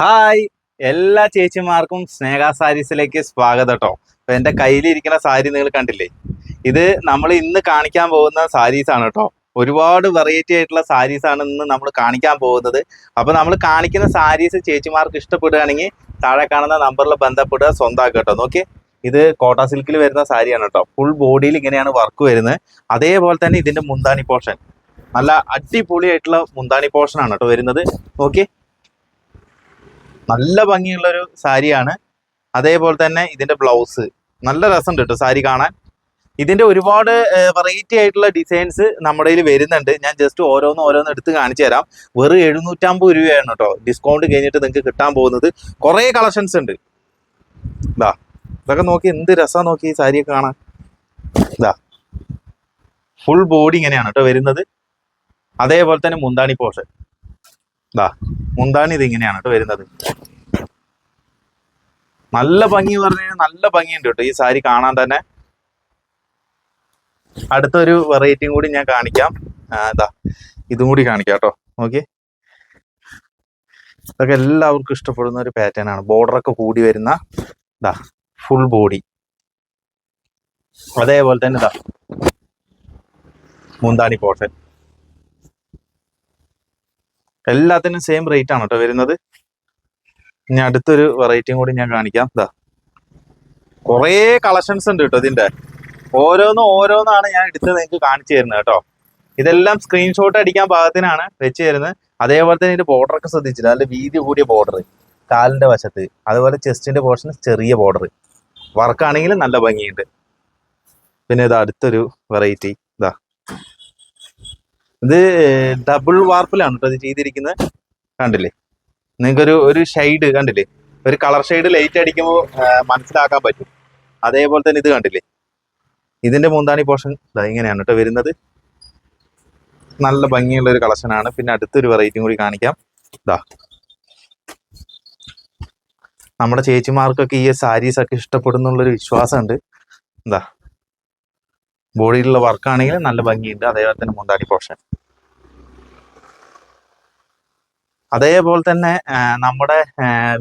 Hi എല്ലാ ചേച്ചിമാർക്കും സ്നേഹ സാരീസിലേക്ക് സ്വാഗതം കേട്ടോ അപ്പൊ എന്റെ കയ്യിലിരിക്കുന്ന സാരി നിങ്ങൾ കണ്ടില്ലേ? ഇത് നമ്മൾ ഇന്ന് കാണിക്കാൻ പോകുന്ന സാരീസ് ആണ് കേട്ടോ. ഒരുപാട് വെറൈറ്റി ആയിട്ടുള്ള സാരീസ് ആണ് ഇന്ന് നമ്മൾ കാണിക്കാൻ പോകുന്നത്. അപ്പൊ നമ്മൾ കാണിക്കുന്ന സാരീസ് ചേച്ചിമാർക്ക് ഇഷ്ടപ്പെടുകയാണെങ്കിൽ താഴെ കാണുന്ന നമ്പറിൽ ബന്ധപ്പെടുക സ്വന്തമാക്കുക കേട്ടോ. നോക്കി ഇത് കോട്ട സിൽക്കിൽ വരുന്ന സാരിയാണ് കേട്ടോ. ഫുൾ ബോഡിയിൽ ഇങ്ങനെയാണ് വർക്ക് വരുന്നത്. അതേപോലെ തന്നെ ഇതിന്റെ മുന്താണി പോർഷൻ. നല്ല അടിപൊളിയായിട്ടുള്ള മുന്താണി പോർഷൻ ആണ് കേട്ടോ വരുന്നത്. നോക്കി നല്ല ഭംഗിയുള്ള ഒരു സാരിയാണ്. അതേപോലെ തന്നെ ഇതിന്റെ ബ്ലൗസ്. നല്ല രസമുണ്ട് കേട്ടോ സാരി കാണാൻ. ഇതിന്റെ ഒരുപാട് വെറൈറ്റി ആയിട്ടുള്ള ഡിസൈൻസ് നമ്മുടെ കയ്യിൽ വരുന്നുണ്ട്. ഞാൻ ജസ്റ്റ് ഓരോന്ന് ഓരോന്ന് എടുത്ത് കാണിച്ചു തരാം. വെറും എഴുന്നൂറ്റമ്പത് രൂപയാണ് കേട്ടോ ഡിസ്കൗണ്ട് കഴിഞ്ഞിട്ട് നിങ്ങൾക്ക് കിട്ടാൻ പോകുന്നത്. കുറേ കളക്ഷൻസ് ഉണ്ട്. ഇതാ ഇതൊക്കെ നോക്കി എന്ത് രസം നോക്കി ഈ സാരിയൊക്കെ കാണാൻ. ഇതാ ഫുൾ ബോഡി ഇങ്ങനെയാണ് കേട്ടോ വരുന്നത്. അതേപോലെ തന്നെ മുന്താണി പോർഷൻ ഇതാ മുന്താണി ഇങ്ങനെയാണ് കേട്ടോ വരുന്നത്. നല്ല ഭംഗി പറഞ്ഞു കഴിഞ്ഞാൽ നല്ല ഭംഗിയുണ്ട് കേട്ടോ ഈ സാരി കാണാൻ തന്നെ. അടുത്തൊരു വെറൈറ്റിയും കൂടി ഞാൻ കാണിക്കാം. ഇതാ ഇതും കൂടി കാണിക്കാം കേട്ടോ. നോക്കി ഇതൊക്കെ എല്ലാവർക്കും ഇഷ്ടപ്പെടുന്ന ഒരു പാറ്റേൺ ആണ്. ബോർഡർ ഒക്കെ കൂടി വരുന്ന ഇതാ ഫുൾ ബോഡി അതേപോലെ തന്നെ ഇതാ മുന്താണി പോർഷൻ എല്ലാത്തിനും സെയിം റേറ്റ് ആണ് കേട്ടോ വരുന്നത്. ഇനി അടുത്തൊരു വെറൈറ്റിയും കൂടി ഞാൻ കാണിക്കാം. ഇതാ കുറേ കളക്ഷൻസ് ഉണ്ട് കേട്ടോ ഇതിന്റെ. ഓരോന്നും ഓരോന്നാണ് ഞാൻ എടുത്ത് നിങ്ങൾക്ക് കാണിച്ചു തരുന്നത് കേട്ടോ ഇതെല്ലാം സ്ക്രീൻഷോട്ട് അടിക്കാൻ പാകത്തിനാണ് വെച്ച് തരുന്നത്. അതേപോലെ തന്നെ ഇതിന്റെ ബോർഡർ ഒക്കെ ശ്രദ്ധിച്ചില്ല. അതിന്റെ വീതി കൂടിയ ബോർഡർ കാലിന്റെ വശത്ത്. അതുപോലെ ചെസ്റ്റിന്റെ പോർഷൻ ചെറിയ ബോർഡർ വർക്കാണെങ്കിലും നല്ല ഭംഗിയുണ്ട്. പിന്നെ ഇത് അടുത്തൊരു വെറൈറ്റി ഇതാ ഡബിൾ വാർപ്പിലാണ് കേട്ടോ ഇത് ചെയ്തിരിക്കുന്നത് കണ്ടില്ലേ? നിങ്ങൾക്കൊരു ഒരു ഷെയ്ഡ് കണ്ടില്ലേ? ഒരു കളർ ഷെയ്ഡ് ലൈറ്റ് അടിക്കുമ്പോൾ മനസ്സിലാക്കാൻ പറ്റും. അതേപോലെ തന്നെ ഇത് കണ്ടില്ലേ? ഇതിന്റെ മൂന്താണി പോർഷൻ ഇങ്ങനെയാണ് കേട്ടോ വരുന്നത്. നല്ല ഭംഗിയുള്ള ഒരു കളക്ഷനാണ് പിന്നെ അടുത്തൊരു വെറൈറ്റിയും കൂടി കാണിക്കാം. ഇതാ നമ്മുടെ ചേച്ചിമാർക്കൊക്കെ ഈ സാരീസ് ഒക്കെ ഇഷ്ടപ്പെടുന്നുള്ളൊരു വിശ്വാസമുണ്ട്. എന്താ ബോഡിയിലുള്ള വർക്കാണെങ്കിൽ നല്ല ഭംഗിയുണ്ട്. അതേപോലെ തന്നെ മുന്താണി പോർഷൻ അതേപോലെ തന്നെ നമ്മുടെ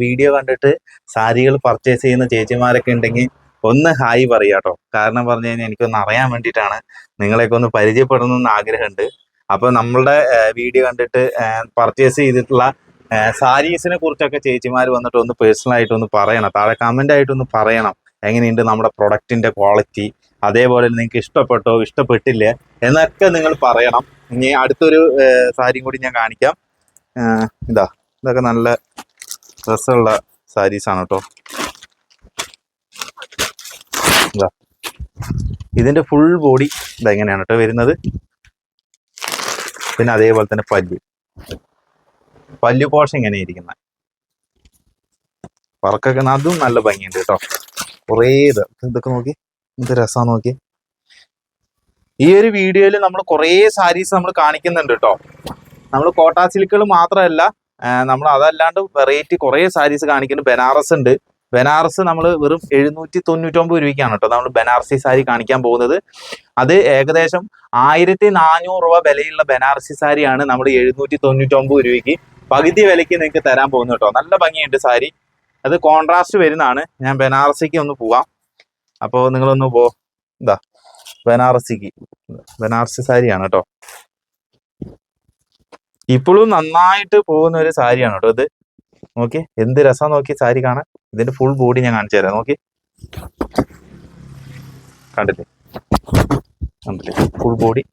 വീഡിയോ കണ്ടിട്ട് സാരികൾ പർച്ചേസ് ചെയ്യുന്ന ചേച്ചിമാരൊക്കെ ഉണ്ടെങ്കിൽ ഒന്ന് ഹായ് പറയാട്ടോ കാരണം പറഞ്ഞു കഴിഞ്ഞാൽ എനിക്കൊന്ന് അറിയാൻ വേണ്ടിയിട്ടാണ്. നിങ്ങളെയൊക്കെ ഒന്ന് പരിചയപ്പെടണമെന്ന് ആഗ്രഹമുണ്ട്. അപ്പൊ നമ്മളുടെ വീഡിയോ കണ്ടിട്ട് പർച്ചേസ് ചെയ്തിട്ടുള്ള സാരീസിനെ കുറിച്ചൊക്കെ ചേച്ചിമാർ വന്നിട്ട് ഒന്ന് പേഴ്സണൽ ആയിട്ട് ഒന്ന് പറയണം. താഴെ കമന്റ് ആയിട്ട് ഒന്ന് പറയണം. എങ്ങനെയുണ്ട് നമ്മുടെ പ്രൊഡക്റ്റിന്റെ ക്വാളിറ്റി അതേപോലെ നിങ്ങൾക്ക് ഇഷ്ടപ്പെട്ടോ ഇഷ്ടപ്പെട്ടില്ല? എന്നൊക്കെ നിങ്ങൾ പറയണം. ഇനി അടുത്തൊരു സാരിയും കൂടി ഞാൻ കാണിക്കാം. ഇതാ ഇതൊക്കെ നല്ല രസമുള്ള സാരീസാണ് കേട്ടോ ഇതാ. ഇതിന്റെ ഫുൾ ബോഡി ഇതാ ഇങ്ങനെയാണ് കേട്ടോ വരുന്നത്. പിന്നെ അതേപോലെ തന്നെ പല്ല്. പല്ല് പോഷൻ ഇങ്ങനെ ഇരിക്കുന്ന. വർക്കൊക്കെ അതും നല്ല ഭംഗിയുണ്ട് കേട്ടോ കുറേ ഇത് ഇതൊക്കെ നോക്കി. എന്ത് രസമാണ് നോക്കി. ഈ ഒരു വീഡിയോയിൽ നമ്മൾ കുറേ സാരീസ് നമ്മൾ കാണിക്കുന്നുണ്ട് കേട്ടോ നമ്മൾ കോട്ടാ സിൽക്കുകൾ മാത്രമല്ല നമ്മൾ അതല്ലാണ്ട് വെറൈറ്റി കുറേ സാരീസ് കാണിക്കുന്നുണ്ട്. ബനാറസ് ഉണ്ട്. ബനാറസ് നമ്മൾ വെറും എഴുന്നൂറ്റി തൊണ്ണൂറ്റൊമ്പത് രൂപയ്ക്കാണ് കേട്ടോ നമ്മൾ ബനാറസി സാരി കാണിക്കാൻ പോകുന്നത്. അത് ഏകദേശം ആയിരത്തി നാനൂറ് രൂപ വിലയുള്ള ബനാറസി സാരിയാണ് നമ്മൾ എഴുന്നൂറ്റി തൊണ്ണൂറ്റൊമ്പത് രൂപയ്ക്ക് പകുതി വിലയ്ക്ക് നിങ്ങൾക്ക് തരാൻ പോകുന്നു കേട്ടോ. നല്ല ഭംഗിയുണ്ട് സാരി. അത് കോൺട്രാസ്റ്റ് വരുന്നതാണ്. ഞാൻ ബനാറസിക്ക് ഒന്ന് പോവാം. അപ്പോൾ നിങ്ങളൊന്ന് പോ എന്താ ബനാറസിക്ക്. ബനാറസി സാരിയാണ് കേട്ടോ. ഇപ്പോഴും നന്നായിട്ട് പോകുന്ന ഒരു സാരിയാണ് കേട്ടോ ഇത്. നോക്കി എന്ത് രസം നോക്കി സാരി കാണാൻ. ഇതിന്റെ ഫുൾ ബോഡി ഞാൻ കാണിച്ചു തരാം. നോക്കി. കണ്ടില്ലേ? കണ്ടില്ലേ? ഫുൾ ബോഡി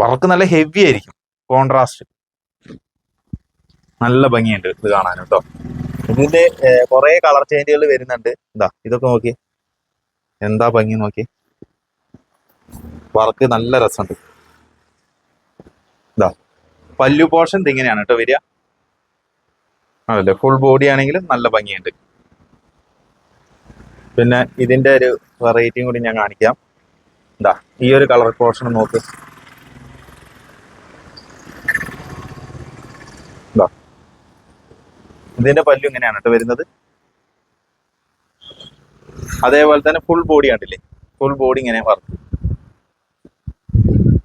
വർക്ക് നല്ല ഹെവി ആയിരിക്കും. കോൺട്രാസ്റ്റ് നല്ല ഭംഗിയുണ്ട് ഇത് കാണാൻ കേട്ടോ. ഇതിന്റെ കുറെ കളർ ചേഞ്ചുകൾ വരുന്നുണ്ട്. എന്താ ഇതൊക്കെ നോക്കി. എന്താ ഭംഗി നോക്കി. വർക്ക് നല്ല രസമുണ്ട്. ഇതാ പല്ലു പോർഷൻ ഇതിങ്ങനെയാണ് കേട്ടോ വരിക. അതല്ലേ ഫുൾ ബോഡി ആണെങ്കിലും നല്ല ഭംഗിയുണ്ട്. പിന്നെ ഇതിന്റെ ഒരു വെറൈറ്റിയും കൂടി ഞാൻ കാണിക്കാം. എന്താ ഈ ഒരു കളർ പോർഷൻ നോക്ക്. എന്താ ഇതിന്റെ പല്ലു ഇങ്ങനെയാണ് കേട്ടോ വരുന്നത്. അതേപോലെ തന്നെ ഫുൾ ബോഡി കണ്ടില്ലേ? ഫുൾ ബോഡി ഇങ്ങനെ വർക്ക്.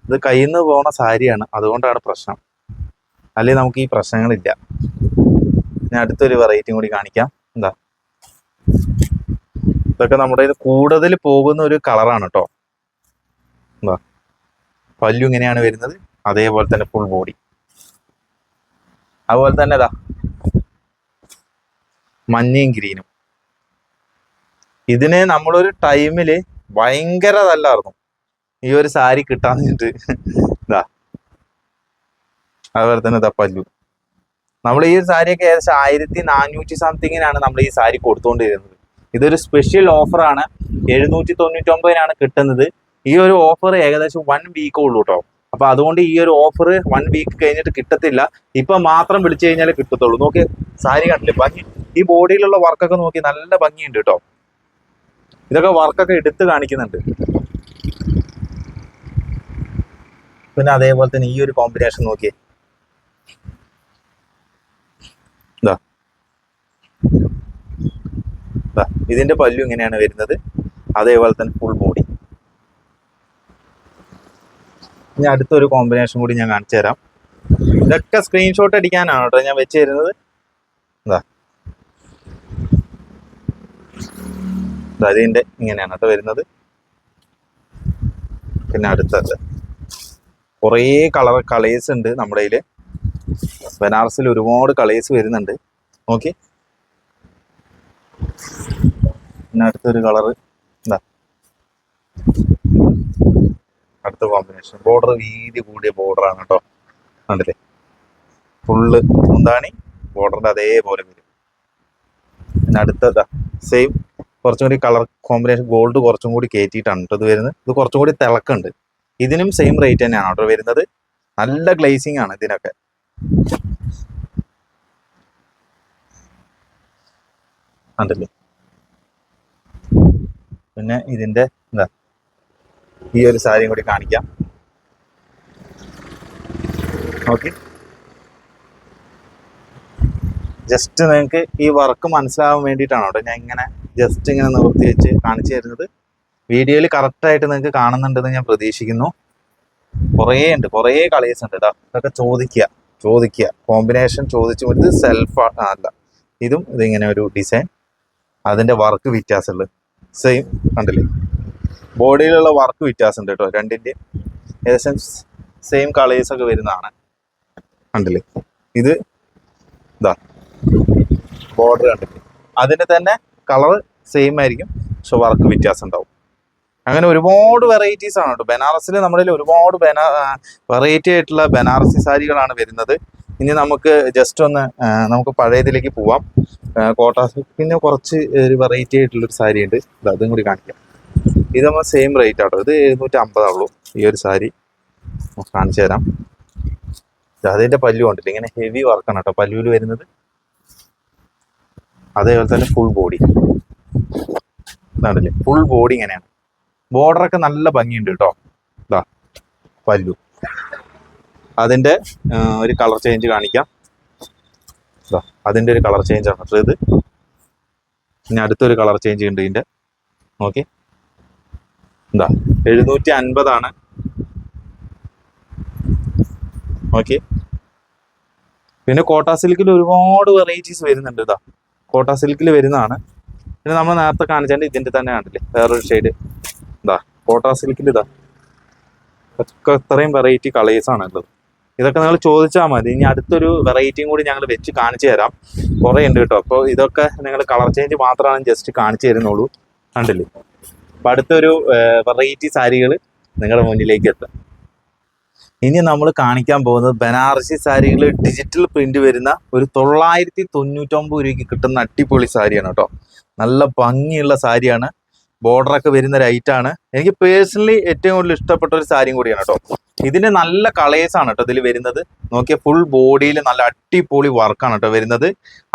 ഇത് കയ്യിൽ നിന്ന് പോണ സാരിയാണ്. അതുകൊണ്ടാണ് പ്രശ്നം. അല്ലെങ്കിൽ നമുക്ക് ഈ പ്രശ്നങ്ങളില്ല. ഞാൻ അടുത്തൊരു വെറൈറ്റിയും കൂടി കാണിക്കാം. എന്താ? ഇതൊക്കെ നമ്മുടെ ഇത് കൂടുതൽ പോകുന്ന ഒരു കളറാണ് കേട്ടോ എന്താ? പല്ലു ഇങ്ങനെയാണ് വരുന്നത്. അതേപോലെ തന്നെ ഫുൾ ബോഡി അതുപോലെ തന്നെ ഇതാ മഞ്ഞയും ഗ്രീനും ഇതിന് നമ്മളൊരു ടൈമിൽ ഭയങ്കര നല്ലായിരുന്നു ഈ ഒരു സാരി കിട്ടാന്നിട്ട് ഇതാ അതുപോലെ തന്നെ തപ്പല്ലു നമ്മൾ ഈ സാരിയൊക്കെ ഏകദേശം ആയിരത്തി നാനൂറ്റി സംതിങ്ങിനാണ് നമ്മൾ ഈ സാരി കൊടുത്തുകൊണ്ടിരുന്നത് ഇതൊരു സ്പെഷ്യൽ ഓഫറാണ് എഴുന്നൂറ്റി തൊണ്ണൂറ്റി ഒമ്പതിനാണ് കിട്ടുന്നത്. ഈ ഒരു ഓഫർ ഏകദേശം വൺ വീക്ക് ഉള്ളൂ കേട്ടോ അപ്പൊ അതുകൊണ്ട് ഈ ഒരു ഓഫർ വൺ വീക്ക് കഴിഞ്ഞിട്ട് കിട്ടത്തില്ല. ഇപ്പൊ മാത്രം വിളിച്ചു കഴിഞ്ഞാലേ കിട്ടത്തുള്ളൂ. നോക്കി സാരി കണ്ടില്ലേ? ഭംഗി. ഈ ബോഡിയിലുള്ള വർക്കൊക്കെ നോക്കി നല്ല ഭംഗിയുണ്ട് കേട്ടോ ഇതൊക്കെ വർക്കൊക്കെ എടുത്ത് കാണിക്കുന്നുണ്ട്. പിന്നെ അതേപോലെ തന്നെ ഈ ഒരു കോമ്പിനേഷൻ നോക്കിയേ. ഇതിന്റെ പല്ലു ഇങ്ങനെയാണ് വരുന്നത്. അതേപോലെ തന്നെ ഫുൾ ബോഡി ഇനി അടുത്തൊരു കോമ്പിനേഷൻ കൂടി ഞാൻ കാണിച്ചു തരാം. ഇതൊക്കെ സ്ക്രീൻഷോട്ട് അടിക്കാനാണ് കേട്ടോ ഞാൻ വെച്ച് തരുന്നത്. എന്താ ഇതിന്റെ ഇങ്ങനെയാണ് കേട്ടോ വരുന്നത്. പിന്നെ അടുത്തത്. കുറേ കളർ കളേഴ്സ് ഉണ്ട് നമ്മുടെ കയ്യിൽ ബനാറസിൽ ഒരുപാട് കളേഴ്സ് വരുന്നുണ്ട്. നോക്കി പിന്നെ അടുത്തൊരു കളറ് എന്താ അടുത്ത കോമ്പിനേഷൻ ബോർഡർ വീതി കൂടിയ ബോർഡറാണ് കേട്ടോ. കണ്ടില്ലേ? ഫുള്ള് മുന്താണി ബോർഡറിന്റെ അതേപോലെ വരും. പിന്നെ അടുത്തതാ സെയിം കുറച്ചും കൂടി കളർ കോമ്പിനേഷൻ ഗോൾഡ് കുറച്ചും കൂടി കയറ്റിയിട്ടാണ് ഇത് വരുന്നത്. ഇത് കുറച്ചും കൂടി തിളക്കുണ്ട്. ഇതിനും സെയിം റേറ്റ് തന്നെയാണ് കേട്ടോ വരുന്നത്. നല്ല ഗ്ലേസിംഗ് ആണ് ഇതിനൊക്കെ. കണ്ടില്ലേ പിന്നെ ഇതിന്റെ എന്താ? ഈ ഒരു സാരിയും കൂടി കാണിക്കാം. ഓക്കെ ജസ്റ്റ് നിങ്ങൾക്ക് ഈ വർക്ക് മനസ്സിലാവാൻ വേണ്ടിയിട്ടാണ് കേട്ടോ ഞാൻ ഇങ്ങനെ ജസ്റ്റ് ഇങ്ങനെ നിവർത്തി വെച്ച് കാണിച്ചു തരുന്നത്. വീഡിയോയിൽ കറക്റ്റായിട്ട് നിങ്ങൾക്ക് കാണുന്നുണ്ടെന്ന് ഞാൻ പ്രതീക്ഷിക്കുന്നു. കുറേ ഉണ്ട് കുറേ കളേഴ്സ് ഉണ്ട് ഇതാ ഇതൊക്കെ ചോദിക്കുക ചോദിക്കുക. കോമ്പിനേഷൻ ചോദിച്ചു കൊടുത്ത് സെൽഫ് അല്ല. ഇതും ഇതിങ്ങനെ ഒരു ഡിസൈൻ അതിന്റെ വർക്ക് വ്യത്യാസമുള്ളത് സെയിം കണ്ടില്ലേ? ബോഡിയിലുള്ള വർക്ക് വ്യത്യാസമുണ്ട് കേട്ടോ രണ്ടിന്റെ. ഏകദേശം സെയിം കളേഴ്സ് ഒക്കെ വരുന്നതാണ്. കണ്ടില്ലേ? ഇത് ഇതാ ബോർഡർ കണ്ടില്ലേ? അതിന്റെ തന്നെ കളർ സെയിം ആയിരിക്കും പക്ഷെ വർക്ക് വ്യത്യാസം ഉണ്ടാവും. അങ്ങനെ ഒരുപാട് വെറൈറ്റീസ് ആണ് കേട്ടോ. ബനാറസിൽ നമ്മുടെ ഒരുപാട് ബനാ വെറൈറ്റി ആയിട്ടുള്ള ബനാറസി സാരികളാണ് വരുന്നത്. ഇനി നമുക്ക് ജസ്റ്റ് ഒന്ന് നമുക്ക് പഴയതിലേക്ക് പോവാം. കോട്ടാസ് കോട്ട പിന്നെ കുറച്ച് ഒരു വെറൈറ്റി ആയിട്ടുള്ള ഒരു സാരി ഉണ്ട്. ഇത് അതും കൂടി കാണിക്കാം. ഇത് നമ്മൾ സെയിം റേറ്റ് ആട്ടോ. ഇത് എഴുന്നൂറ്റി അമ്പതാവുള്ളൂ ഈ ഒരു സാരി നമുക്ക് കാണിച്ചു തരാം. അതിന്റെ പല്ലു കണ്ടില്ല? ഇങ്ങനെ ഹെവി വർക്കാണ് കേട്ടോ. പല്ലുവിൽ വരുന്നത്. അതേപോലെ തന്നെ ഫുൾ ബോഡി ഇതാണല്ലേ ഫുൾ ബോഡി ഇങ്ങനെയാണ്. ബോർഡറൊക്കെ നല്ല ഭംഗിയുണ്ട് കേട്ടോ. ഇതാ പല്ലു. അതിന്റെ ഒരു കളർ ചേഞ്ച് കാണിക്കാം. അതിന്റെ ഒരു കളർ ചേഞ്ച് ആണ്. കേട്ടോ ഇത് ഇനി അടുത്തൊരു കളർ ചേഞ്ച് ഉണ്ട് ഇതിന്റെ. നോക്കി. എന്താ എഴുന്നൂറ്റി അൻപതാണ് ഓക്കെ പിന്നെ കോട്ട സിൽക്കിൽ ഒരുപാട് വെറൈറ്റീസ് വരുന്നുണ്ട് ഇതാ കോട്ട സിൽക്കിൽ വരുന്നതാണ്. പിന്നെ നമ്മൾ നേരത്തെ കാണിച്ചാൽ ഇതിന്റെ തന്നെ കണ്ടില്ലേ വേറൊരു ഷെയ്ഡ്. ഇതാ കോട്ട സിൽക്കിൽ ഇതാ ഒക്കെ ഇത്രയും വെറൈറ്റി കളേഴ്സ് ആണ് ഉള്ളത് ഇതൊക്കെ നിങ്ങൾ ചോദിച്ചാൽ മതി. ഇനി അടുത്തൊരു വെറൈറ്റിയും കൂടി ഞങ്ങൾ വെച്ച് കാണിച്ചു തരാം. കുറേ ഉണ്ട് കേട്ടോ. അപ്പോൾ ഇതൊക്കെ നിങ്ങൾ കളർ ചേഞ്ച് മാത്രമാണ് ജസ്റ്റ് കാണിച്ചു തരുന്നുള്ളൂ. കണ്ടില്ലേ? അപ്പം അടുത്തൊരു വെറൈറ്റി സാരികൾ നിങ്ങളുടെ മുന്നിലേക്ക് എത്താം. ഇനി നമ്മൾ കാണിക്കാൻ പോകുന്നത് ബനാറസി സാരികൾ ഡിജിറ്റൽ പ്രിന്റ് വരുന്ന ഒരു തൊള്ളായിരത്തി തൊണ്ണൂറ്റൊമ്പത് രൂപയ്ക്ക് കിട്ടുന്ന അടിപൊളി സാരിയാണ് കേട്ടോ. നല്ല ഭംഗിയുള്ള സാരിയാണ്. ബോർഡറൊക്കെ വരുന്ന ഒരു ഐറ്റാണ് എനിക്ക് പേഴ്സണലി ഏറ്റവും കൂടുതൽ ഇഷ്ടപ്പെട്ട ഒരു സാരിയും കൂടിയാണ് കേട്ടോ. ഇതിന്റെ നല്ല കളേഴ്സ് ആണ് കേട്ടോ ഇതിൽ വരുന്നത്. നോക്കിയാൽ ഫുൾ ബോഡിയിൽ നല്ല അടിപൊളി വർക്കാണ് കേട്ടോ വരുന്നത്.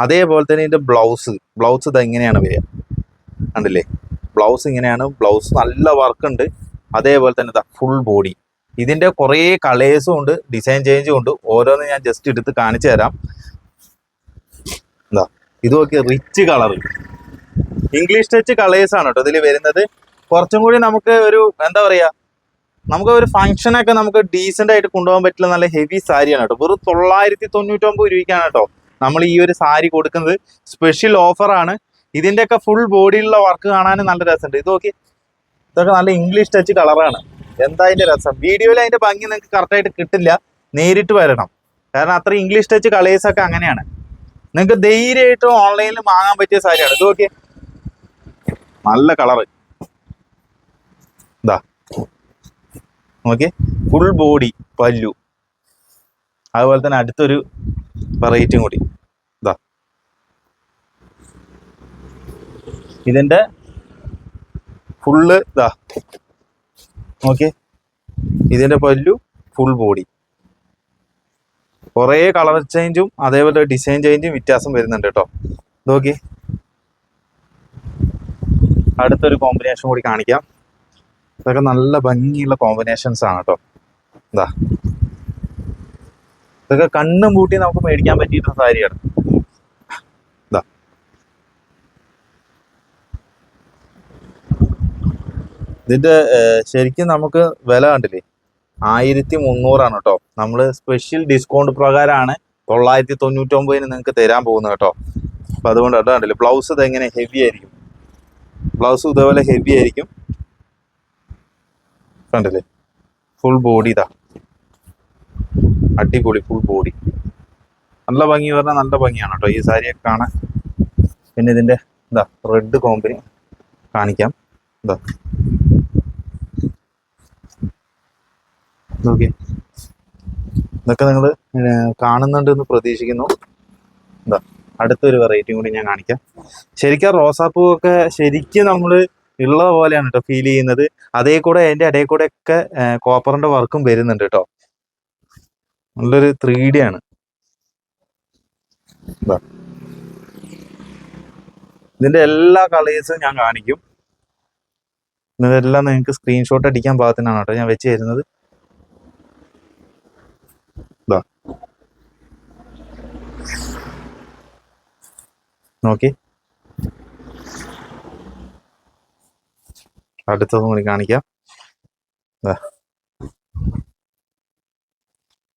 അതേപോലെ തന്നെ ഇതിന്റെ ബ്ലൗസ് ബ്ലൗസ് ഇത് എങ്ങനെയാണ് വരിക. കണ്ടില്ലേ? ബ്ലൗസ് ഇങ്ങനെയാണ് ബ്ലൗസ് നല്ല വർക്ക് ഉണ്ട്. അതേപോലെ തന്നെ ഇതാ ഫുൾ ബോഡി ഇതിന്റെ കുറേ കളേഴ്സും ഉണ്ട് ഡിസൈൻ ചേഞ്ചും ഉണ്ട്. ഓരോന്ന് ഞാൻ ജസ്റ്റ് എടുത്ത് കാണിച്ചു തരാം. എന്താ ഇത് നോക്കി rich colour English touch colours ആണ് കേട്ടോ ഇതിൽ വരുന്നത്. കുറച്ചും കൂടി നമുക്ക് ഒരു എന്താ പറയാ നമുക്ക് ഒരു ഫംഗ്ഷനൊക്കെ നമുക്ക് ഡീസെന്റ് ആയിട്ട് കൊണ്ടുപോകാൻ പറ്റില്ല നല്ല ഹെവി സാരിയാണ് കേട്ടോ. വെറും തൊള്ളായിരത്തി തൊണ്ണൂറ്റൊമ്പത് രൂപയ്ക്കാണ് കേട്ടോ നമ്മൾ ഈ ഒരു സാരി കൊടുക്കുന്നത്. സ്പെഷ്യൽ ഓഫറാണ് ഇതിന്റെയൊക്കെ ഫുൾ ബോഡിയിലുള്ള വർക്ക് കാണാനും നല്ല രസമുണ്ട്. ഇത് നോക്കി. ഇതൊക്കെ നല്ല ഇംഗ്ലീഷ് ടച്ച് കളറാണ് എന്താ അതിന്റെ രസം? വീഡിയോയിൽ അതിന്റെ ഭംഗി നിങ്ങൾക്ക് കറക്റ്റായിട്ട് കിട്ടില്ല. നേരിട്ട് വരണം. കാരണം അത്ര ഇംഗ്ലീഷ് ടച്ച് കളേഴ്സ് ഒക്കെ അങ്ങനെയാണ്. നിങ്ങൾക്ക് ധൈര്യമായിട്ട് ഓൺലൈനിൽ വാങ്ങാൻ പറ്റിയ സാരിയാണ്. ഇത് നോക്കിയേ നല്ല കളറ് ഇതാ. നോക്കിയേ. ഫുൾ ബോഡി പല്ലു. അതുപോലെ തന്നെ അടുത്തൊരു വെറൈറ്റിയും കൂടി. ഇതാ ഇതിന്റെ ഫുള്ള് ഇതാ ഓക്കെ ഇതിന്റെ പല്ലു ഫുൾ ബോഡി കുറേ കളർ ചേഞ്ചും അതേപോലെ ഡിസൈൻ ചേഞ്ചും വ്യത്യാസം വരുന്നുണ്ട് കേട്ടോ. നോക്കി അടുത്തൊരു കോമ്പിനേഷൻ കൂടി കാണിക്കാം. ഇതൊക്കെ നല്ല ഭംഗിയുള്ള കോമ്പിനേഷൻസ് ആണ് കേട്ടോ എന്താ ഇതൊക്കെ കണ്ണും പൂട്ടി നമുക്ക് മേടിക്കാൻ പറ്റിയിട്ടുള്ള സാരിയാണ്. ഇതാ ഇതിന്റെ ശരിക്കും നമുക്ക് വില കണ്ടില്ലേ? ആയിരത്തി മുന്നൂറാണ് കേട്ടോ നമ്മൾ സ്പെഷ്യൽ ഡിസ്കൗണ്ട് പ്രകാരമാണ് തൊള്ളായിരത്തി തൊണ്ണൂറ്റൊമ്പതിന് നിങ്ങൾക്ക് തരാൻ പോകുന്നത് കേട്ടോ അപ്പൊ അതുകൊണ്ട് കേട്ടോ കണ്ടില്ലേ ബ്ലൗസ് ഇത് എങ്ങനെ ഹെവി ആയിരിക്കും? ബ്ലൗസ് ഇതേപോലെ ഹെവി ആയിരിക്കും. കണ്ടില്ലേ? ഫുൾ ബോഡി ഇതാ. അടിപൊളി ഫുൾ ബോഡി നല്ല ഭംഗി പറഞ്ഞാൽ നല്ല ഭംഗിയാണ് കേട്ടോ ഈ സാരിയൊക്കെ കാണാൻ. പിന്നെ ഇതിന്റെ ഇതാ റെഡ് കോമ്പിന് കാണിക്കാം. ഇതാ. നോക്കി ഇതൊക്കെ നിങ്ങൾ കാണുന്നുണ്ട് എന്ന് പ്രതീക്ഷിക്കുന്നു. എന്താ അടുത്തൊരു വെറൈറ്റിയും കൂടി ഞാൻ കാണിക്കാം. ശരിക്കും റോസാപ്പൂ ഒക്കെ ശരിക്കും നമ്മൾ ഉള്ള പോലെയാണ് കേട്ടോ ഫീൽ ചെയ്യുന്നത്. അതേ കൂടെ അതിന്റെ ഇടയിൽ കൂടെ ഒക്കെ കോപ്പറിന്റെ വർക്കും വരുന്നുണ്ട് കേട്ടോ നല്ലൊരു ത്രീ ഡി ആണ്. ഇതിന്റെ എല്ലാ കളേഴ്സും ഞാൻ കാണിക്കും. ഇതെല്ലാം നിങ്ങൾക്ക് സ്ക്രീൻഷോട്ട് അടിക്കാൻ പാകത്തിനാണ് കേട്ടോ ഞാൻ വെച്ച് തരുന്നത്. നോക്കി. അടുത്തതും കൂടി കാണിക്കാം.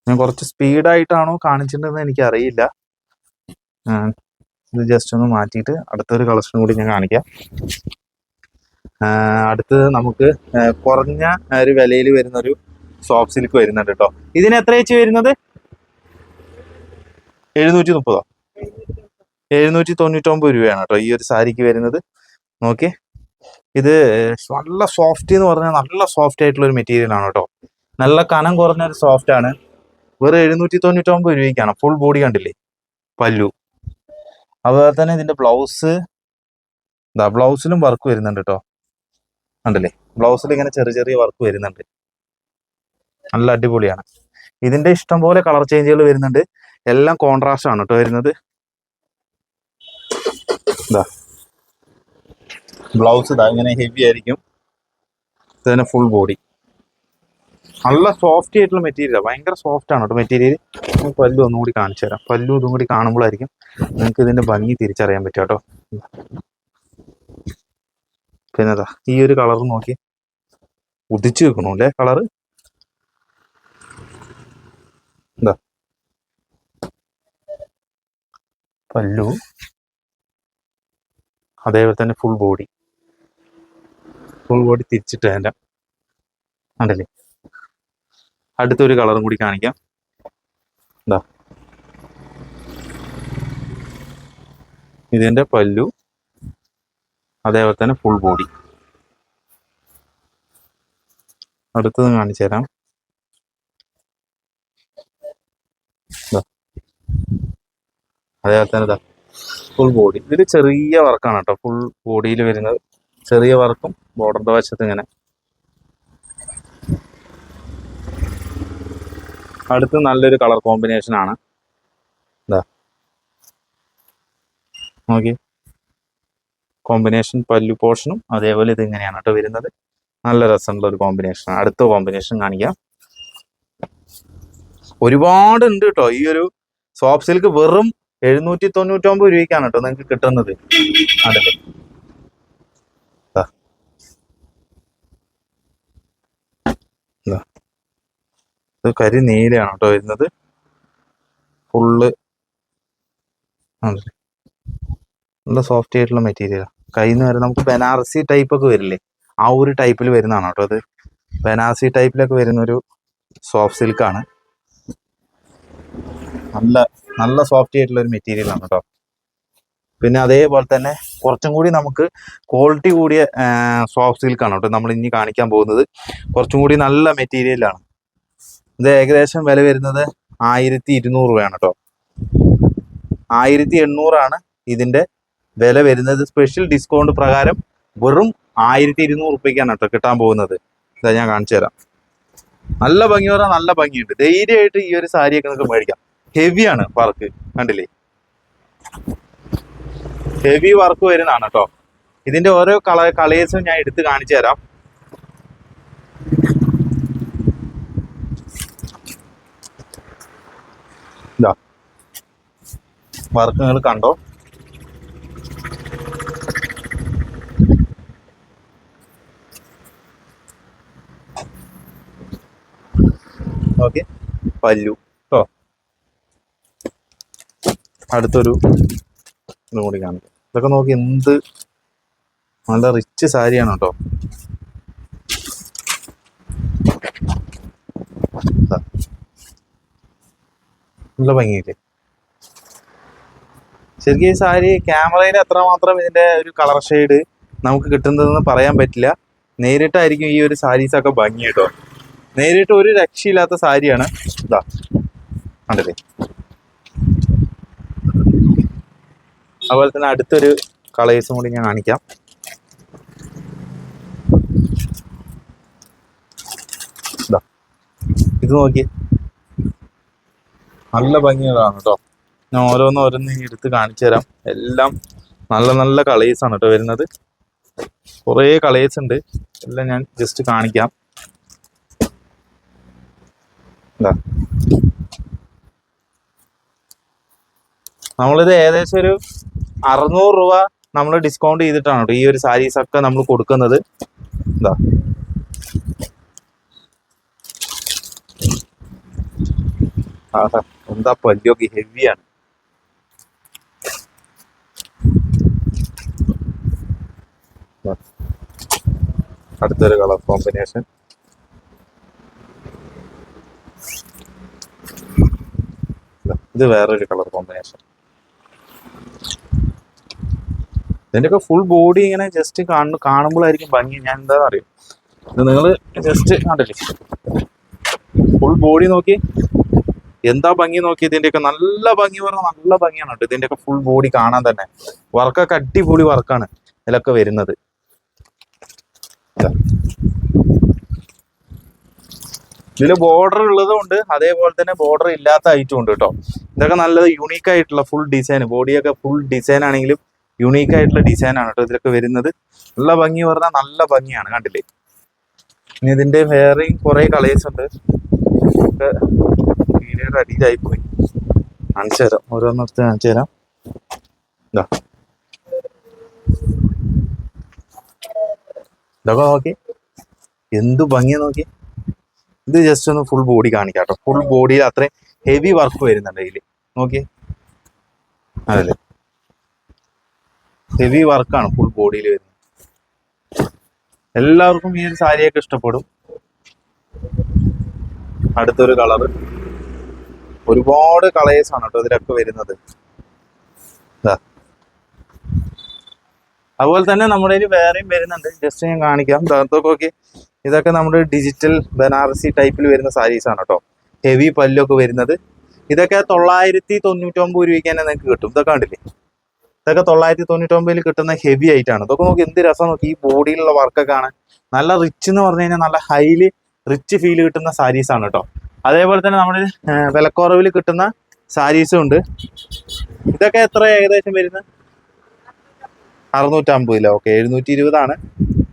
ഞാൻ കുറച്ച് സ്പീഡായിട്ടാണോ കാണിച്ചിട്ടുണ്ടെന്ന് എനിക്കറിയില്ല. ഇത് ജസ്റ്റ് ഒന്ന് മാറ്റിയിട്ട് അടുത്തൊരു കളക്ഷൻ കൂടി ഞാൻ കാണിക്കാം. അടുത്തത് നമുക്ക് കുറഞ്ഞ ഒരു വിലയിൽ വരുന്ന ഒരു സോഫ്റ്റ് സിൽക്ക് വരുന്നുണ്ട് കേട്ടോ ഇതിന് എത്ര വെച്ച് വരുന്നത്? എഴുന്നൂറ്റി മുപ്പതോ എഴുന്നൂറ്റി തൊണ്ണൂറ്റൊമ്പത് രൂപയാണ് കേട്ടോ ഈ ഒരു സാരിക്ക് വരുന്നത്. നോക്കി ഇത് നല്ല സോഫ്റ്റ് എന്ന് പറഞ്ഞാൽ നല്ല സോഫ്റ്റ് ആയിട്ടുള്ള ഒരു മെറ്റീരിയൽ ആണ് കേട്ടോ. നല്ല കനം കുറഞ്ഞ ഒരു സോഫ്റ്റ് ആണ്. വെറും എഴുന്നൂറ്റി തൊണ്ണൂറ്റൊമ്പത് രൂപയ്ക്കാണ്. ഫുൾ ബോഡി കണ്ടില്ലേ? പല്ലു. അതുപോലെ തന്നെ ഇതിന്റെ ബ്ലൗസ് ഇതാ ബ്ലൗസിലും വർക്ക് വരുന്നുണ്ട് കേട്ടോ. കണ്ടില്ലേ? ബ്ലൗസിൽ ഇങ്ങനെ ചെറിയ ചെറിയ വർക്ക് വരുന്നുണ്ട്. നല്ല അടിപൊളിയാണ്. ഇതിന്റെ ഇഷ്ടം പോലെ കളർ ചേഞ്ചുകൾ വരുന്നുണ്ട്. എല്ലാം കോൺട്രാസ്റ്റ് ആണ് കേട്ടോ വരുന്നത്. ഇതാ ബ്ലൗസ് ഇതാ ഇങ്ങനെ ഹെവി ആയിരിക്കും. ഇതന്നെ ഫുൾ ബോഡി നല്ല സോഫ്റ്റ് ആയിട്ടുള്ള മെറ്റീരിയൽ ഭയങ്കര സോഫ്റ്റ് ആണ് കേട്ടോ മെറ്റീരിയൽ പല്ലു ഒന്നും കൂടി കാണിച്ചു തരാം. പല്ലു ഇതും കൂടി കാണുമ്പോഴായിരിക്കും നിങ്ങൾക്ക് ഇതിന്റെ ഭംഗി തിരിച്ചറിയാൻ പറ്റും കേട്ടോ. പിന്നെ അതാ ഈ ഒരു കളർ നോക്കി. ഉദിച്ചു വെക്കണു അല്ലേ കളറ് എന്താ പല്ലു. അതേപോലെ തന്നെ ഫുൾ ബോഡി ഫുൾ ബോഡി തിരിച്ചിട്ട് അതിന്റെ ഉണ്ടല്ലേ അടുത്തൊരു കളറും കൂടി കാണിക്കാം. എന്താ ഇതിന്റെ പല്ലു. അതേപോലെ തന്നെ ഫുൾ ബോഡി അടുത്തത് കാണിച്ചു തരാം. അതേപോലെ തന്നെ ഫുൾ ബോഡി ഇതിൽ ചെറിയ വർക്കാണ് കേട്ടോ. ഫുൾ ബോഡിയിൽ വരുന്നത് ചെറിയ വർക്കും ബോർഡറിന്റെ വശത്ത് ഇങ്ങനെ. അടുത്ത് നല്ലൊരു കളർ കോമ്പിനേഷൻ ആണ്. നോക്കി. കോമ്പിനേഷൻ പല്ലു പോർഷനും അതേപോലെ ഇത് ഇങ്ങനെയാണ് കേട്ടോ വരുന്നത്. നല്ല രസമുള്ള ഒരു കോമ്പിനേഷൻ അടുത്ത കോമ്പിനേഷൻ കാണിക്കാം. ഒരുപാട് ഉണ്ട് കേട്ടോ. ഈ ഒരു സോഫ്റ്റ് സിൽക്ക് വെറും എഴുന്നൂറ്റി തൊണ്ണൂറ്റൊമ്പത് രൂപയ്ക്കാണ് കേട്ടോ നിങ്ങൾക്ക് കിട്ടുന്നത്. അതല്ലേ ഇത്. കരി നീലയാണ് കേട്ടോ വരുന്നത്. ഫുള്ള് നല്ല സോഫ്റ്റ് ആയിട്ടുള്ള മെറ്റീരിയലാണ് കയ്യിൽ നിന്ന് വരെ നമുക്ക് ബനാറസി ടൈപ്പ് ഒക്കെ വരില്ലേ? ആ ഒരു ടൈപ്പിൽ വരുന്നതാണ് കേട്ടോ അത് ബനാറസി ടൈപ്പിലൊക്കെ വരുന്ന ഒരു സോഫ്റ്റ് സിൽക്കാണ് നല്ല നല്ല സോഫ്റ്റ് ആയിട്ടുള്ള ഒരു മെറ്റീരിയലാണ് കേട്ടോ. പിന്നെ അതേപോലെ തന്നെ കുറച്ചും കൂടി നമുക്ക് ക്വാളിറ്റി കൂടിയ സോഫ്റ്റ് സിൽക്കാണ് കേട്ടോ നമ്മൾ ഇനി കാണിക്കാൻ പോകുന്നത്. കുറച്ചും കൂടി നല്ല മെറ്റീരിയലാണ് ഇത് ഏകദേശം വില വരുന്നത് ആയിരത്തി ഇരുന്നൂറ് രൂപയാണ് കേട്ടോ. ആയിരത്തി എണ്ണൂറാണ് ഇതിന്റെ വില വരുന്നത്. സ്പെഷ്യൽ ഡിസ്കൗണ്ട് പ്രകാരം വെറും ആയിരത്തി ഇരുന്നൂറ് റുപ്യക്കാണ് കേട്ടോ കിട്ടാൻ പോകുന്നത്. ഇതാ ഞാൻ കാണിച്ചു തരാം. നല്ല ഭംഗി പറഞ്ഞാൽ നല്ല ഭംഗിയുണ്ട്. ധൈര്യമായിട്ട് ഈ ഒരു സാരിയൊക്കെ നമുക്ക് മേടിക്കാം. ഹെവിയാണ് വർക്ക്. കണ്ടില്ലേ? ഹെവി വർക്ക് വരുന്നതാണ് കേട്ടോ ഇതിന്റെ ഓരോ കള കളേഴ്സും ഞാൻ എടുത്ത് കാണിച്ചു തരാം. വർക്ക് നിങ്ങൾ കണ്ടോ? ഓക്കെ. പല്ലു. കേട്ടോ അടുത്തൊരു ഇതും കൂടി കാണിക്കാം. ഇതൊക്കെ നോക്കി എന്ത് നല്ല റിച്ച് സാരിയാണ് കേട്ടോ. നല്ല ഭംഗിയില്ലേ? ശരിക്കും ഈ സാരി ക്യാമറയിൽ എത്രമാത്രം ഇതിന്റെ ഒരു കളർ ഷെയ്ഡ് നമുക്ക് കിട്ടുന്നതെന്ന് പറയാൻ പറ്റില്ല. നേരിട്ടായിരിക്കും ഈ ഒരു സാരീസ് ഒക്കെ ഭംഗി കേട്ടോ. നേരിട്ട് ഒരു രക്ഷയില്ലാത്ത സാരിയാണ്. ഇതാ കണ്ടില്ലേ? അതുപോലെ തന്നെ അടുത്തൊരു കളേഴ്സും കൂടി ഞാൻ കാണിക്കാം. ഇതാ നോക്കിയേ. നല്ല ഭംഗിയുള്ളതാണ് കേട്ടോ ഞാൻ ഓരോന്ന് ഓരോന്ന് എടുത്ത് കാണിച്ചു തരാം. എല്ലാം നല്ല നല്ല കളേഴ്സ് ആണ് കേട്ടോ വരുന്നത്. കുറേ കളേഴ്സ് ഉണ്ട്. എല്ലാം ഞാൻ ജസ്റ്റ് കാണിക്കാം. ഇതാ നമ്മളിത് ഏകദേശം ഒരു അറുന്നൂറ് രൂപ നമ്മൾ ഡിസ്കൗണ്ട് ചെയ്തിട്ടാണ് കേട്ടോ ഈ ഒരു സാരീസ് ഒക്കെ നമ്മൾ കൊടുക്കുന്നത്. എന്താ എന്താ പല്ലൊക്കെ ഹെവിയാണ് അടുത്തൊരു കളർ കോമ്പിനേഷൻ ഇത്. വേറൊരു കളർ കോമ്പിനേഷൻ ഇതിന്റെയൊക്കെ ഫുൾ ബോഡി ഇങ്ങനെ ജസ്റ്റ് കാണു കാണുമ്പോഴായിരിക്കും ഭംഗി. ഞാൻ എന്താ അറിയും? ഇത് നിങ്ങൾ ജസ്റ്റ് കണ്ടില്ലേ? ഫുൾ ബോഡി നോക്കി. എന്താ ഭംഗി നോക്കി? ഇതിന്റെയൊക്കെ നല്ല ഭംഗി പറഞ്ഞാൽ നല്ല ഭംഗിയാണ് കേട്ടോ. ഇതിന്റെയൊക്കെ ഫുൾ ബോഡി കാണാൻ തന്നെ. വർക്കൊക്കെ അടിപൊളി വർക്കാണ് ഇതിലൊക്കെ വരുന്നത്. ഇതാ. ഇതിൽ ബോർഡർ ഉള്ളതുകൊണ്ട് അതേപോലെ തന്നെ ബോർഡർ ഇല്ലാത്ത ഐറ്റം ഉണ്ട് കേട്ടോ. ഇതൊക്കെ നല്ലത് യുണീക്കായിട്ടുള്ള ഫുൾ ഡിസൈൻ ബോഡിയൊക്കെ ഫുൾ ഡിസൈൻ ആണെങ്കിലും യുണീക്ക് ആയിട്ടുള്ള ഡിസൈൻ ആണ് കേട്ടോ ഇതിലൊക്കെ വരുന്നത്. നല്ല ഭംഗി പറഞ്ഞാൽ നല്ല ഭംഗിയാണ് കണ്ടില്ലേ? ഇനി ഇതിന്റെ വേറെയും കുറെ കളേഴ്സ് ഉണ്ട്. വീഡിയോയുടെ അടിയിലായി പോയി. കാണിച്ചു തരാം. ഓരോന്നെടുത്ത് കാണിച്ചു തരാം. ഇതാ. ഇതൊക്കെ നോക്കി. എന്ത് ഭംഗിയാ നോക്കി. ഇത് ജസ്റ്റ് ഒന്ന് ഫുൾ ബോഡി കാണിക്കാം കേട്ടോ. ഫുൾ ബോഡിയിൽ അത്രയും ഹെവി വർക്ക് വരുന്നുണ്ട് ഇതിൽ നോക്കിയേ. അതല്ലേ? ഹെവി വർക്കാണ് ഫുൾ ബോഡിയിൽ വരുന്നത്. എല്ലാവർക്കും ഈ ഒരു സാരിയൊക്കെ ഇഷ്ടപ്പെടും. അടുത്തൊരു കളർ ഒരുപാട് കളേഴ്സ് ആണ് കേട്ടോ ഇതിലൊക്കെ വരുന്നത്. അതുപോലെ തന്നെ നമ്മുടെ കയ്യിൽ വേറെയും വരുന്നുണ്ട്. ജസ്റ്റ് ഞാൻ കാണിക്കാം. ദാത്തൊക്കെ നോക്കി ഇതൊക്കെ നമ്മുടെ ഡിജിറ്റൽ ബനാറസി ടൈപ്പിൽ വരുന്ന സാരീസ് ആണ് കേട്ടോ ഹെവി പല്ലൊക്കെ വരുന്നത്. ഇതൊക്കെ തൊള്ളായിരത്തി തൊണ്ണൂറ്റൊമ്പത് രൂപയ്ക്ക് തന്നെ നിങ്ങൾക്ക് കിട്ടും. ഇതൊക്കെ കണ്ടില്ലേ? ഇതൊക്കെ തൊള്ളായിരത്തി തൊണ്ണൂറ്റൊമ്പതിൽ കിട്ടുന്ന ഹെവി ആയിട്ടാണ് ഇതൊക്കെ നോക്കി എന്ത് രസം നോക്കി ഈ ബോഡിയിലുള്ള വർക്കൊക്കെ ആണ് നല്ല റിച്ച് എന്ന് പറഞ്ഞു കഴിഞ്ഞാൽ നല്ല ഹൈലി റിച്ച് ഫീൽ കിട്ടുന്ന സാരീസ് ആണ് കേട്ടോ അതേപോലെ തന്നെ നമ്മുടെ വിലക്കുറവിൽ കിട്ടുന്ന സാരീസും ഉണ്ട്. ഇതൊക്കെ എത്ര ഏകദേശം വരുന്നത്? അറുന്നൂറ്റമ്പത് ഇല്ല ഓക്കെ എഴുന്നൂറ്റി ഇരുപതാണ്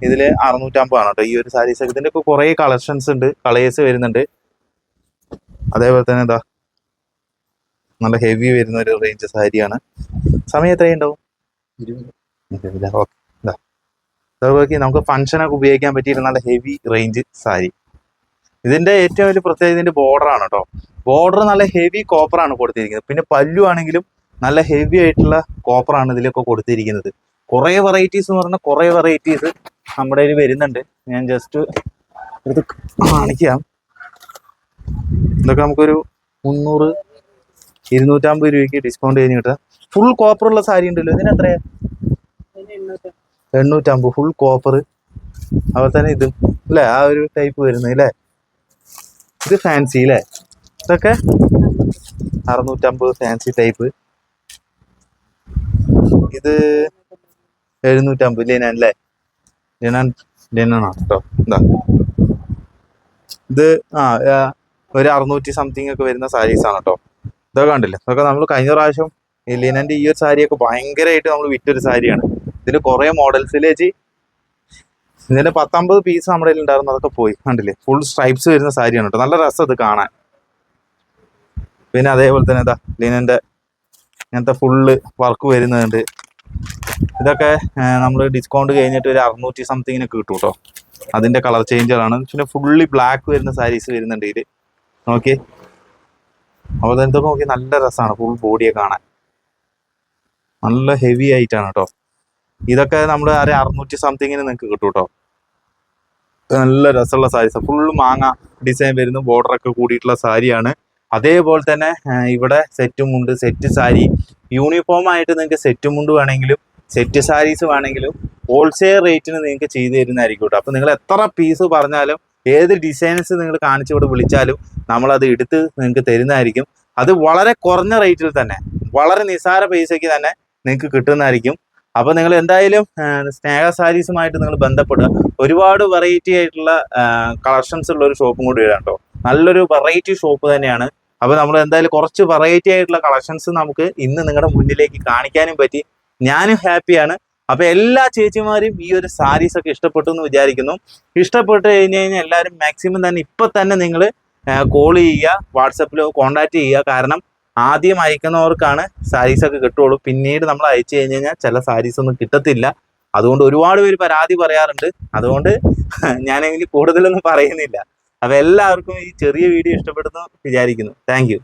ഇതിൽ അറുന്നൂറ്റമ്പതാണ് കേട്ടോ ഈ ഒരു സാരീസ് ഇതിന്റെ ഒക്കെ കുറെ കളക്ഷൻസ് ഉണ്ട് കളേഴ്സ് വരുന്നുണ്ട്. അതേപോലെ തന്നെ എന്താ? നല്ല ഹെവി വരുന്ന ഒരു റേഞ്ച് സാരിയാണ്. സമയം എത്രയുണ്ടാവും ഓക്കെ ഇതാ നമുക്ക് ഫംഗ്ഷനൊക്കെ ഉപയോഗിക്കാൻ പറ്റിയ നല്ല ഹെവി റേഞ്ച് സാരി. ഇതിന്റെ ഏറ്റവും വലിയ പ്രത്യേകത ഇതിന്റെ ബോർഡർ ആണ് കേട്ടോ ബോർഡർ നല്ല ഹെവി കോപ്പർ ആണ് കൊടുത്തിരിക്കുന്നത്. പിന്നെ പല്ലു ആണെങ്കിലും നല്ല ഹെവി ആയിട്ടുള്ള കോപ്പർ ആണ് ഇതിലൊക്കെ കൊടുത്തിരിക്കുന്നത്. കുറേ വെറൈറ്റീസ് എന്ന് പറഞ്ഞാൽ കുറേ വെറൈറ്റീസ് നമ്മുടെ കയ്യിൽ വരുന്നുണ്ട്. ഞാൻ ജസ്റ്റ് ഇത് കാണിക്കാം. ഇതൊക്കെ നമുക്കൊരു മുന്നൂറ് ഇരുന്നൂറ്റമ്പത് രൂപയ്ക്ക് ഡിസ്കൗണ്ട് കഴിഞ്ഞ് കിട്ടാം ഫുൾ കോപ്പർ ഉള്ള സാരി ഉണ്ടല്ലോ ഇതിന് എത്രയാ? എണ്ണൂറ്റമ്പത് ഫുൾ കോപ്പർ അതുപോലെ തന്നെ ഇതും അല്ലേ? ആ ഒരു ടൈപ്പ് വരുന്നത് അല്ലേ? ഇത് ഫാൻസി അല്ലേ? ഇതൊക്കെ അറുന്നൂറ്റമ്പത് ഫാൻസി ടൈപ്പ് ഇത് എഴുന്നൂറ്റമ്പത് ലിനൻ അല്ലേ? ലിനൻ ലിനാണ് കേട്ടോ എന്താ ഇത്. ആ ഒരു അറുന്നൂറ്റി സംതിങ് ഒക്കെ വരുന്ന സാരീസാണ് കേട്ടോ ഇതൊക്കെ കണ്ടില്ല? ഇതൊക്കെ നമ്മൾ കഴിഞ്ഞ പ്രാവശ്യം ലിനന്റെ ഈ ഒരു സാരിയൊക്കെ ഭയങ്കരമായിട്ട് നമ്മൾ വിറ്റൊരു സാരിയാണ്. ഇതിൽ കുറെ മോഡൽസിലേക്ക് ഇതിന്റെ പത്തൊമ്പത് പീസ് നമ്മുടെ കയ്യിൽ ഉണ്ടായിരുന്നു അതൊക്കെ പോയി. കണ്ടില്ലേ? ഫുൾ സ്ട്രൈപ്സ് വരുന്ന സാരിയാണ് കേട്ടോ നല്ല രസം ഇത് കാണാൻ. പിന്നെ അതേപോലെ തന്നെ ഇതാ ലിനന്റെ ഇങ്ങനത്തെ ഫുള്ള് വർക്ക് വരുന്നുണ്ട്. ഇതൊക്കെ നമ്മൾ ഡിസ്കൗണ്ട് കഴിഞ്ഞിട്ട് ഒരു അറുന്നൂറ്റി സംതിങ്ങിനൊക്കെ കിട്ടും കേട്ടോ അതിന്റെ കളർ ചേഞ്ചുകളാണ് പിന്നെ ഫുള്ളി ബ്ലാക്ക് വരുന്ന സാരീസ് വരുന്നുണ്ട് ഇതിൽ നോക്കി അപ്പോൾ ഇതൊക്കെ നോക്കി നല്ല രസമാണ് ഫുൾ ബോഡിയെ കാണാൻ. നല്ല ഹെവി ആയിട്ടാണ് കേട്ടോ ഇതൊക്കെ നമ്മൾ ആരെ അറുന്നൂറ്റി സംതിങ്ങിന് നിങ്ങൾക്ക് കിട്ടും കേട്ടോ നല്ല രസമുള്ള സാരീസ് ഫുള്ള് മാങ്ങ ഡിസൈൻ വരുന്നു ബോർഡർ ഒക്കെ കൂടിയിട്ടുള്ള സാരിയാണ് അതേപോലെ തന്നെ ഇവിടെ സെറ്റും ഉണ്ട്. സെറ്റ് സാരി യൂണിഫോം ആയിട്ട് നിങ്ങൾക്ക് സെറ്റ് മുണ്ട് വേണമെങ്കിലും സെറ്റ് സാരീസ് വേണമെങ്കിലും ഹോൾസെയിൽ റേറ്റിന് നിങ്ങൾക്ക് ചെയ്തു തരുന്നതായിരിക്കും കേട്ടോ അപ്പം നിങ്ങൾ എത്ര പീസ് പറഞ്ഞാലും ഏത് ഡിസൈൻസ് നിങ്ങൾ കാണിച്ചു ഇവിടെ വിളിച്ചാലും നമ്മളത് എടുത്ത് നിങ്ങൾക്ക് തരുന്നതായിരിക്കും. അത് വളരെ കുറഞ്ഞ റേറ്റിൽ തന്നെ വളരെ നിസാര പൈസയ്ക്ക് തന്നെ നിങ്ങൾക്ക് കിട്ടുന്നതായിരിക്കും. അപ്പോൾ നിങ്ങൾ എന്തായാലും സ്നേഹ സാരീസുമായിട്ട് നിങ്ങൾ ബന്ധപ്പെടുക. ഒരുപാട് വെറൈറ്റി ആയിട്ടുള്ള കളക്ഷൻസ് ഉള്ള ഒരു ഷോപ്പും കൂടി വരാം കേട്ടോ. നല്ലൊരു വെറൈറ്റി ഷോപ്പ് തന്നെയാണ്. അപ്പോൾ നമ്മൾ എന്തായാലും കുറച്ച് വെറൈറ്റി ആയിട്ടുള്ള കളക്ഷൻസ് നമുക്ക് ഇന്ന് നിങ്ങളുടെ മുന്നിലേക്ക് കാണിക്കാനും പറ്റി. ഞാനും ഹാപ്പിയാണ് അപ്പൊ എല്ലാ ചേച്ചിമാരും ഈ ഒരു സാരീസ് ഒക്കെ ഇഷ്ടപ്പെട്ടു എന്ന് വിചാരിക്കുന്നു. ഇഷ്ടപ്പെട്ട് കഴിഞ്ഞ് കഴിഞ്ഞാൽ എല്ലാവരും മാക്സിമം തന്നെ ഇപ്പൊ തന്നെ നിങ്ങൾ കോൾ ചെയ്യുക വാട്സപ്പിലോ കോണ്ടാക്ട് ചെയ്യുക. കാരണം ആദ്യം അയക്കുന്നവർക്കാണ് സാരീസ് ഒക്കെ കിട്ടുള്ളൂ. പിന്നീട് നമ്മൾ അയച്ചു കഴിഞ്ഞ് കഴിഞ്ഞാൽ ചില സാരീസ് ഒന്നും കിട്ടത്തില്ല. അതുകൊണ്ട് ഒരുപാട് പേര് പരാതി പറയാറുണ്ട്. അതുകൊണ്ട് ഞാനെങ്കിൽ കൂടുതലൊന്നും പറയുന്നില്ല. അപ്പൊ എല്ലാവർക്കും ഈ ചെറിയ വീഡിയോ ഇഷ്ടപ്പെടുന്നു വിചാരിക്കുന്നു. താങ്ക്